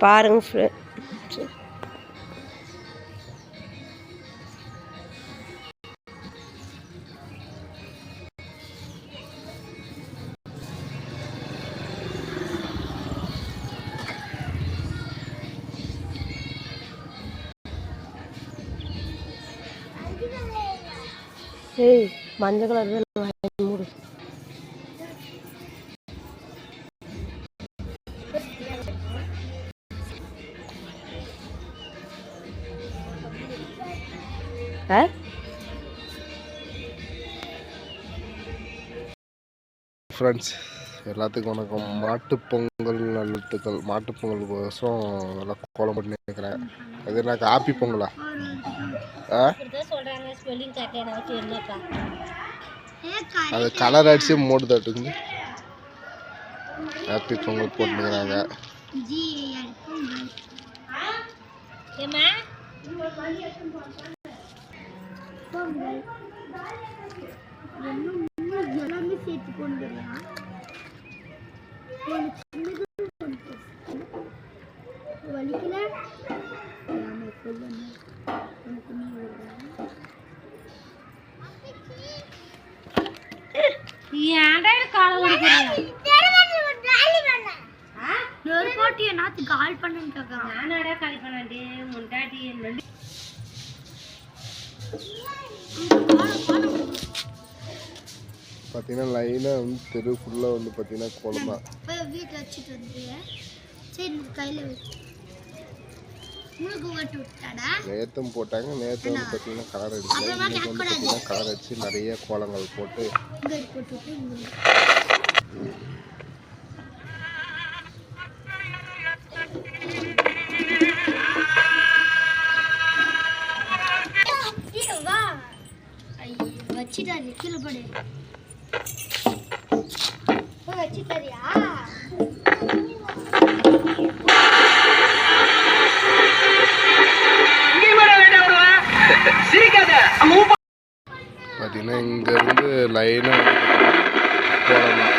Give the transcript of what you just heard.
பாருங்க ஃப்ரெண்ட்ஸ் ஏய் மஞ்சள் கலர் ஃப்ரெண்ட்ஸ் எல்லாத்துக்கும் வணக்கம். மாட்டுப் பொங்கல் நல்வாழ்த்துக்கள். மாட்டுப் பொங்கல் கோசம் நல்லா கோலம் போட்டு நிற்கிறேன் அது என்ன காப்பி பொங்கலா? ஆ? அது கலர் அடிச்சு மூடு தட்டுங்க ஹாப்பி பொங்கல் போட்டுக்கிறாங்க வலிக்கல எனக்கு நீ ஏன்டா ஓடிக்கிறீங்க ஒரு நாத்து கால் பண்ணுன்னு கேட்கறான் நானாடா காலி பண்ணாண்டி முண்டாட்டி நொண்டி பார்த்தீங்கன்னா லைனாக வந்து தெரு ஃபுல்லாக வந்து பார்த்தீங்கன்னா கோலம் தான். வீட்டில் வச்சுட்டு சரி கையில் நேற்றும் போட்டாங்க நேற்று வந்து பார்த்தீங்கன்னா கலர் அடிக்கல இன்னைக்கு வந்து பார்த்தீங்கன்னா கலர் அடிச்சு நிறைய கோலங்கள் போட்டு. இங்கே போட்டு விட்டு இங்கே வா. ஐயோ வச்சிட்டாரு கீழே போடு. பார்த்தீங்கன்னா இங்கேருந்து லைனாக தான்